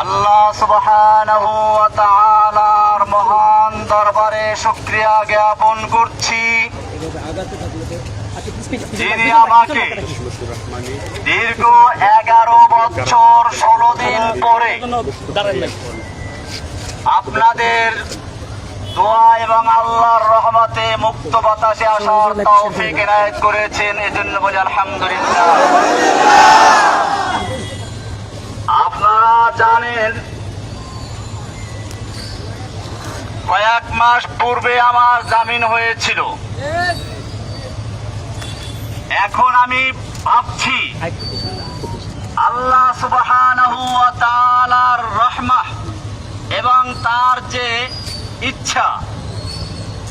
আল্লাহ সুবহানাহু ওয়া তাআলার মহান দরবারে শুকরিয়া জ্ঞাপন করছি। যিনি আমাকে দীর্ঘ এগারো বছর ষোলো দিন পরে আপনাদের দোয়া এবং আল্লাহর রহমতে মুক্ত বাতাসে আসার তৌফিক এনায়েত করেছেন, এজন্য বলি আলহামদুলিল্লাহ আপনারা জানেন কয়েক মাস পূর্বে আমার জামিন হয়েছিল। এখন আমি ভাবছি আল্লাহ সুবহানাহু ওয়া তাআলার রহমাহ এবং তার যে ইচ্ছা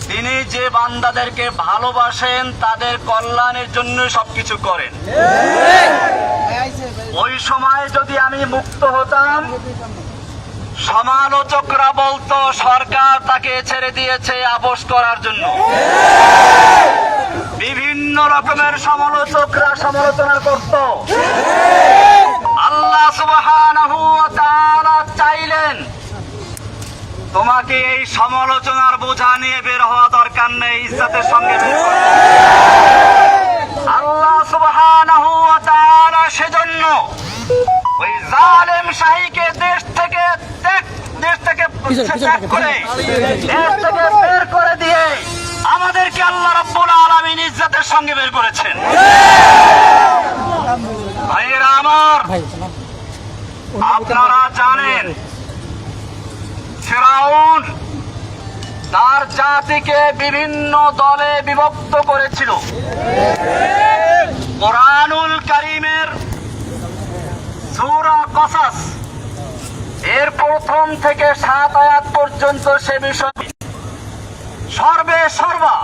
তিনি যে বান্দাদেরকে ভালোবাসেন তাদের কল্যাণের জন্য সবকিছু করেন। ওই সময় যদি আমি মুক্ত হতাম সমালোচকরা বলতো সরকার তাকে ছেড়ে দিয়েছে আপোষ করার জন্য বিভিন্ন রকমের সমালোচকরা সমালোচনা করত আল্লাহ চাইলেন, তোমাকে এই সমালোচনার বোঝা নিয়ে বের হওয়া দরকার নেই, ইজ্জতের সঙ্গে। আল্লাহ তাআলা সেজন্য ওই জালেম শাহীকে দেশ থেকে ত্যাগ- দেশ থেকে ত্যাগ করে দেশ থেকে বের করে দিয়ে আমাদেরকে আল্লাহ রাব্বুল আলামিন ইজ্জতের সঙ্গে বের করেছেন। ভাইয়েরা আমার আপনারা জানেন ফেরাউন তার জাতিকে বিভিন্ন দলে বিভক্ত করেছিল। কোরআনুল করিমের সূরা কসাস এর প্রথম থেকে সাত আয়াত পর্যন্ত সে বিষয় সর্বে সর্বা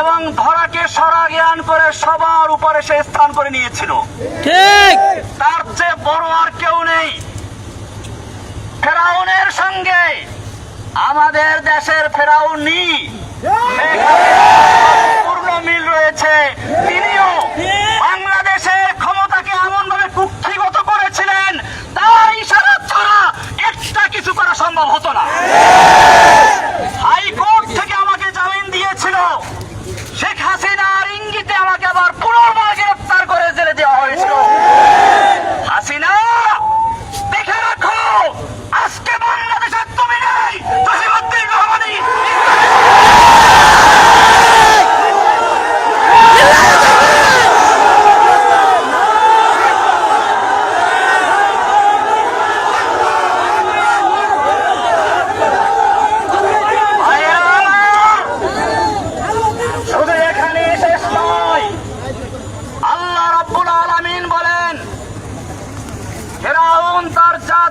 এবং ধরাকে সরা জ্ঞান করে সবার উপরে সে স্থান করে নিয়েছিল। ঠিক। তার চেয়ে বড় আর কেউ নেই। ফেরাউনের সঙ্গে আমাদের দেশের ফেরাউনি পূর্ণ মিল রয়েছে। তিনিও বাংলাদেশের ক্ষমতাকে এমন ভাবে কুক্ষিগত করেছিলেন তার কিছু করা সম্ভব হতো না হাইকোর্ট থেকে আমাকে জামিন দিয়েছিল শেখ হাসিনার ইঙ্গিতে আমাকে আবার পুনর্বার গ্রেফতার করে জেলে দেওয়া হয়েছিল হাসিনা দেখে রাখো আজকে বাংলাদেশের তুমি নেই জসিমুদ্দিন রহমানি ভাইয়েরা আমার, শুধু এখানে শেষ নয় আল্লাহ রাব্বুল আলামিন বলেন ফেরাউন তার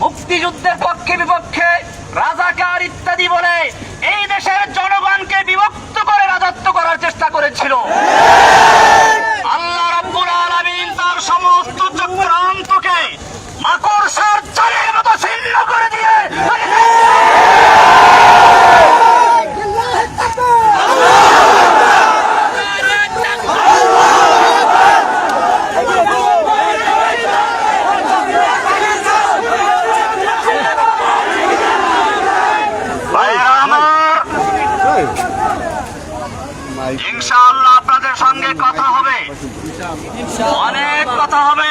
মুক্তিযুদ্ধের পক্ষে বিপক্ষে রাজাকার ইত্যাদি বলে এই দেশের জনগণকে বিভক্ত করে রাজত্ব করার চেষ্টা করেছিল আল্লাহ রাব্বুল আলামিন তার সমস্ত চক্রান্তকে মাকড়সার জালের মতো ছিন্ন করে দিয়ে ভাইরা আমার ইনশাআল্লাহ আপনাদের সঙ্গে কথা হবে অনেক কথা হবে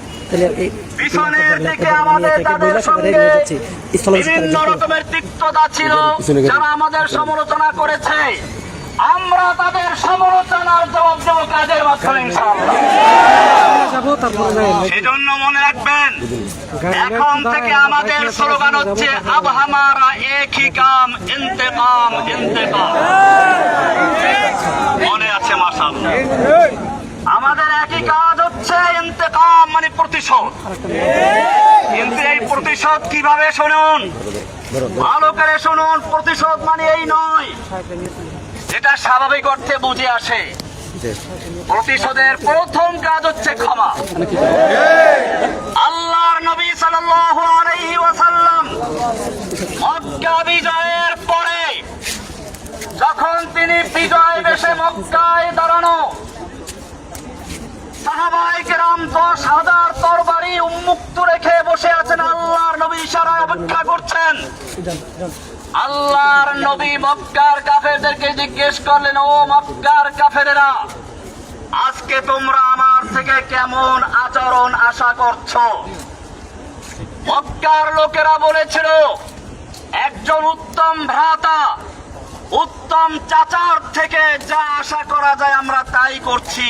তাহলে পিছনের দিকে আমাদের তাদের সঙ্গে বিভিন্ন রকমের তিক্ততা ছিল যারা আমাদের সমালোচনা করেছে। আমরা তাদের সমালোচনার জবাব দেব কাজের মাধ্যমে সেজন্য মনে রাখবেন এখন থেকে আমাদের স্লোগান হচ্ছে আব হামারা এক হি কাম ইন্তেকাম ইন্তেকাম। মনে আছে মাশাআল্লাহ আমাদের একই কাজ হচ্ছে ইন্তেকাম মানে প্রতিশোধ। কিন্তু এই প্রতিশোধ কীভাবে শুনুন? ভালো করে শুনুন, প্রতিশোধ মানে এই নয়। যেটা স্বাভাবিক অর্থে বুঝে আসে। প্রতিশোধের প্রথম কাজ হচ্ছে ক্ষমা। আল্লাহর নবী সাল্লাল্লাহু আলাইহি ওয়াসাল্লাম মক্কা বিজয়ের পরে যখন তিনি বিজয় বেশে মক্কায় দাঁড়ানো সাহাবাই কেরাম দশ উন্মুক্ত রেখে বসে আছেন, আল্লাহর নবী ইশারায় অপেক্ষা করছেন। আল্লাহর নবী মক্কার কাফেরদেরকে জিজ্ঞেস করলেন, ও মক্কার কাফেরেরা, আজকে তোমরা আমার থেকে কেমন আচরণ আশা করছ? মক্কার লোকেরা বলেছিল, একজন উত্তম ভ্রাতা, উত্তম চাচার থেকে যা আশা করা যায় আমরা তাই করছি।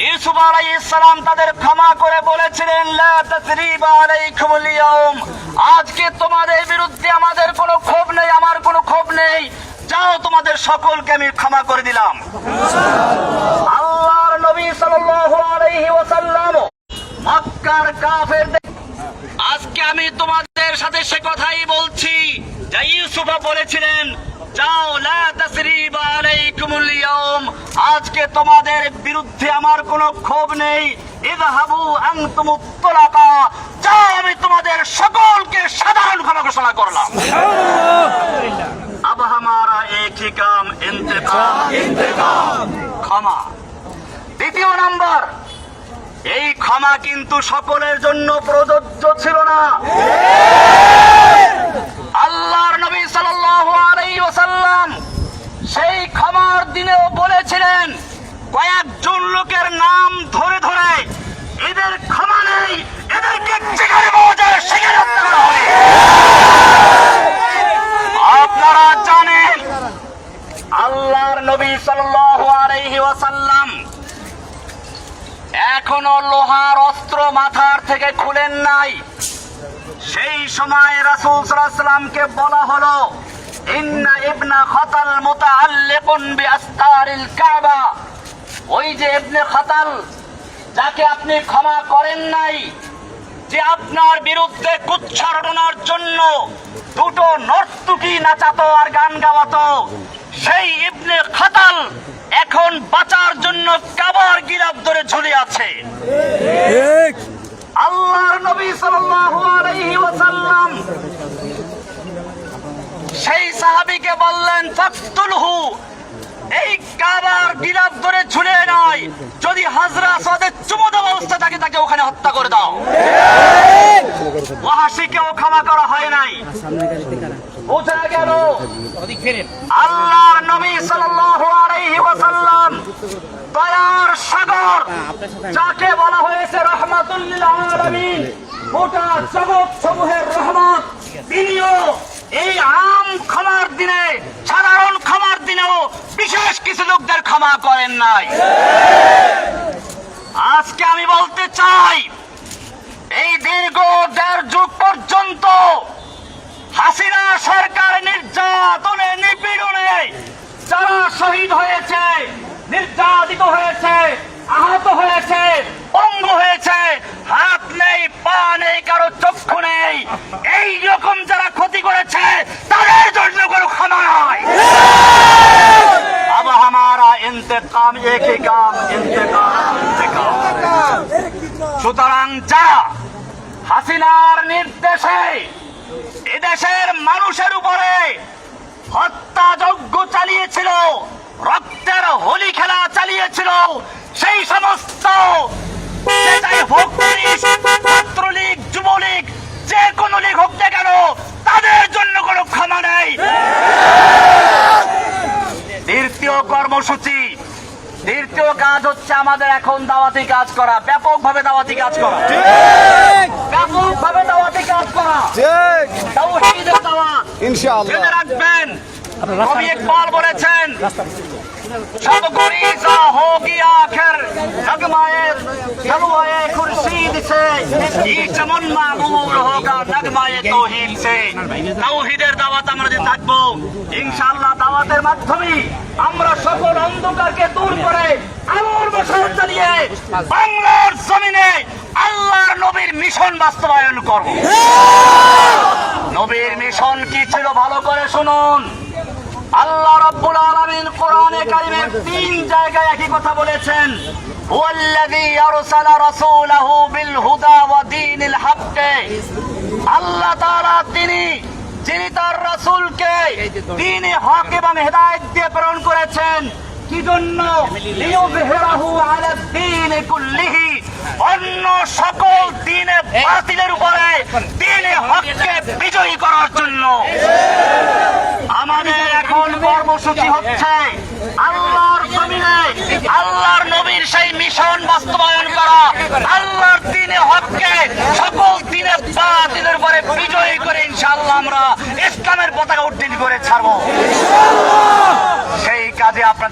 ইউসুফ আলাইহিস সালাম তাদের ক্ষমা করে বলেছিলেন, লা তাসরিবা আলাইকুমুল আজকে তোমাদের বিরুদ্ধে আমাদের কোনো ক্ষোভ নেই, আমার কোনো ক্ষোভ নেই। যাও তোমাদের সকলকে আমি ক্ষমা করে দিলাম। আল্লাহর নবী সাল্লাল্লাহু আলাইহি ওয়াসাল্লাম মক্কার কাফেরদের আজকে আমি তোমাদের সাথে সে কথাই বলছি, যা ইউসুফা বলেছিলেন আজকে তোমাদের বিরুদ্ধে আমার কোনো ক্ষোভ নেই। ইদহাবু আনতুম তুলাকা। যাও আমি তোমাদের সকলকে সাধারণ ভাবে ঘোষণা করলাম। আব হামারা এক কাম ক্ষমা। দ্বিতীয় নাম্বার এই ক্ষমা কিন্তু সকলের জন্য প্রযোজ্য ছিল না। হ্যাঁ। সেই ক্ষমার দিনেও বলেছিলেন কয়েকজন লোকের নাম ধরে ধরে, এদের ক্ষমা নেই, এদেরকে যেখানে পাওয়া যায় সেখানে হত্যা করা হবে। আপনারা জানেন, আল্লাহর নবী সাল্লাল্লাহু আলাইহি ওয়াসাল্লাম এখনও লোহার অস্ত্র মাথার থেকে খুলেন নাই। সেই সময় রাসূল সাল্লামকে বলা হলো ইন্না ইবনা খাতাল মুতাআল্লিকুন বিআস্তারিল কাবা। ওই যে ইবনে খাতাল যাকে আপনি ক্ষমা করেন নাই যে আপনার বিরুদ্ধে কুচ্ছারটনার জন্য দুটো নর্তুকি নাচাতো আর গান গাওয়াতো সেই ইবনে খাতাল এখন বাঁচার জন্য কাবার গিরাব ধরে ঝুলে আছে। আল্লাহর নবী সাল্লাল্লাহু আলাইহি ওয়াসাল্লাম সেই সাহাবীকে বললেন, ফাকতুলহু, এই কাবার গিরাব ধরে ঝুলে নয় যদি হাজরা সাদের চুমুদ অবস্থা থাকে, তাকে ওখানে হত্যা করে দাও। ওয়াহাসিকেও ক্ষমা করা হয় নাই। আল্লাহর নবী সাল্লাল্লাহু দয়ার সাগর, যাকে বলা হয়েছে রহমাতুল আলামিন, গোটা জগৎ সমূহের রহমত, তিনিও এই আম ক্ষমার দিনে, সাধারণ ক্ষমার দিনেও বিশেষ কিছু লোকদের ক্ষমা করেন নাই। আজকে আমি বলতে চাই, এই দীর্ঘ দেড় যুগ পর্যন্ত হাসিনা সরকার নির্যাতনে, নিপীড়নে যারা শহীদ হয়েছে, নির্যাতিত হয়েছে, আহত হয়েছে অঙ্গ হয়েছে। হাত নেই, পা নেই, কারও চক্ষু নেই। এই রকম যারা ক্ষতি করেছে, তাদের জন্য কোনো ক্ষমা নয় আবার আমারা ইন্তেকাম একই কাম ইন্তেকাম ইন্তেকাম। সুতরাং যা হাসিনার নির্দেশে এদেশের মানুষের উপরে হত্যাযজ্ঞ চালিয়েছিল, রক্তের হোলি খেলা চালিয়েছিল, সেই সমস্ত সেটাই হোক পুলিশ, ছাত্রলীগ যুবলীগ যে কোনো লীগ হোক না কেন তাদের জন্য কোনো ক্ষমা নেই। দ্বিতীয় কর্মসূচি দ্বিতীয় কাজ হচ্ছে আমাদের এখন দাওয়াতি কাজ করা ব্যাপকভাবে দাওয়াতি কাজ করা। ব্যাপকভাবে দাওয়াতি কাজ করা। ঠিক। তাওহীদের দাওয়াত। ইনশাআল্লাহ। জেনে রাখবেন কবি ইকবাল বলেছেন ਸਭ ਗੁਰੀ ਸਾ ਹੋ ਗਿਆ ਆਖਰ ਨਗਮਾਏ ਨਗਮਾਏ ਖੁਰਸ਼ੀਦ ਸੇ ਇਹ ਚਮਨ ਮਾਮੂਰ ਹੋਗਾ নগমায়ে তৌহিদ সে তাওহীদের দাওয়াত আমরা দিতে থাকব ইনশাআল্লাহ দাওয়াতের মাধ্যমে আমরা সকল অন্ধকারকে দূর করে আলোর বসর চালিয়ে বাংলার জমিনে আল্লাহর নবীর মিশন বাস্তবায়ন করব। হ্যাঁ! নবীর মিশন কি ছিল ভালো করে শুনুন। আল্লাহ রাব্বুল আলামিন কোরআনে কারিমের তিন জায়গায় একই কথা বলেছেন। হুয়াল্লাযী আরসালা রাসূলাহু বিল হুদা ওয়া দীনিল হক আল্লাহ তাআলা তিনি, যিনি তার রাসূলকে দ্বীনে হক এবং হেদায়েত দিয়ে প্রেরণ করেছেন কি জন্য লিইয়ুযহিরাহু আলা দ্বীনি কুল্লিহি অন্য সকল দিনে বাতিলের উপরে দিনে হককে বিজয়ী করার জন্য। আমাদের এখন কর্মসূচি হচ্ছে আল্লাহর জমিনে, আল্লাহর নবীর সেই মিশন বাস্তবায়ন করা আল্লাহর দিনে হককে সকল দিনে বাতিলের উপরে বিজয়ী করে ইনশাআল্লাহ আমরা ইসলামের পতাকা উড্ডীন করে ছাড়বো সেই কাজে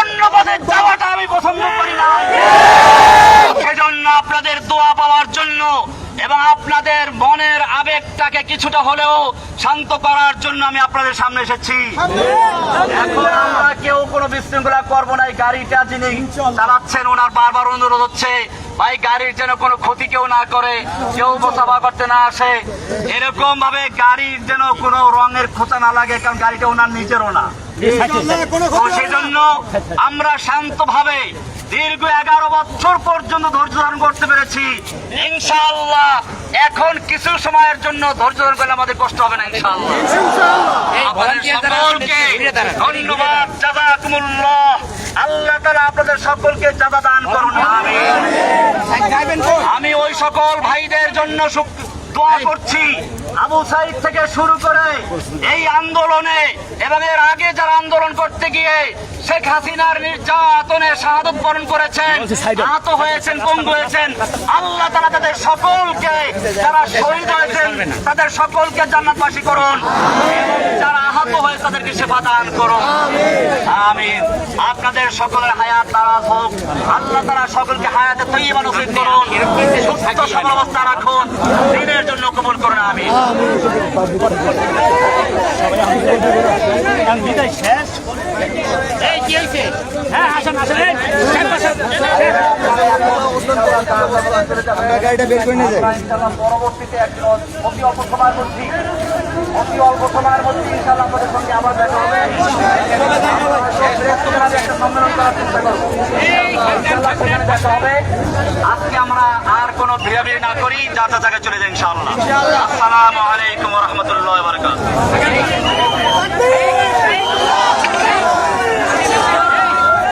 অন্য পথে যাওয়াটা আমি পছন্দ করি না। সেজন্য আপনাদের দোয়া পাওয়ার জন্য এবং আপনাদের মনের আবেগটাকে কিছুটা হলেও শান্ত করার জন্য আমি আপনাদের সামনে এসেছি। এখন আমরা কেউ কোনো বিশৃঙ্খলা করব না, এই গাড়িটা যিনি চালাচ্ছেন, ওনার বারবার অনুরোধ হচ্ছে, ভাই, গাড়ির যেন কোনো ক্ষতি কেউ না করে, কেউ মোসাফা করতে না আসে। এরকম ভাবে গাড়ির যেন কোনো রঙের খোঁচা না লাগে, কারণ গাড়িটা ওনার নিজেরও না। সেজন্য আমরা শান্তভাবে দীর্ঘ এগারো বছর পর্যন্ত ধৈর্য ধারণ করতে পেরেছি। ইনশাআল্লাহ এখন কিছু সময়ের জন্য ধৈর্য ধারণ করলে আমাদের কষ্ট হবে না ইনশাআল্লাহ। আপনাদের সকলকে ধন্যবাদ জাজাকুমুল্লাহ। আল্লাহ তাআলা আপনাদের সকলকে জাযা দান করুন আমিন। আমি ওই সকল ভাইদের জন্য দোয়া করছি আবু সাইদ থেকে শুরু করে এই আন্দোলনে এবং এর আগে যারা আন্দোলন করতে গিয়ে শেখ হাসিনার নির্যাতনে শাহাদত বরণ করেছেন আহত হয়েছেন পঙ্গু হয়েছেন আল্লাহ তারা তাদের সকলকে যারা শহীদ হয়েছেন তাদের সকলকে জান্নাতবাসী করুন। যারা আহত হয়ে তাদেরকে সেবা দান করুন। আমিন। আপনাদের সকলের হায়াত তারা হোক। আল্লাহ তারা সকলকে হায়াতে তৈরি নসিব করুন। সুস্থ সবল অবস্থা রাখুন। দিনের জন্য কবুল করুন। আমিন গাড়িটা বের করে নিয়ে যাই। পরবর্তীতে একজন অতি অল্প সময়ের মধ্যে অতি অল্প সময়ের মধ্যে ইনশাআল্লাহ আমাদের সঙ্গে আবার দেখা হবে। একটা সম্মেলন করার চেষ্টা করব। সেখানে দেখা হবে। আজকে আমরা আর কোনো ভিড়াভিড়ি না করি যা যা জায়গায় চলে যাই ইনশাআল্লাহ। আসসালামু আলাইকুম রহমতুল্লাহ বারকাত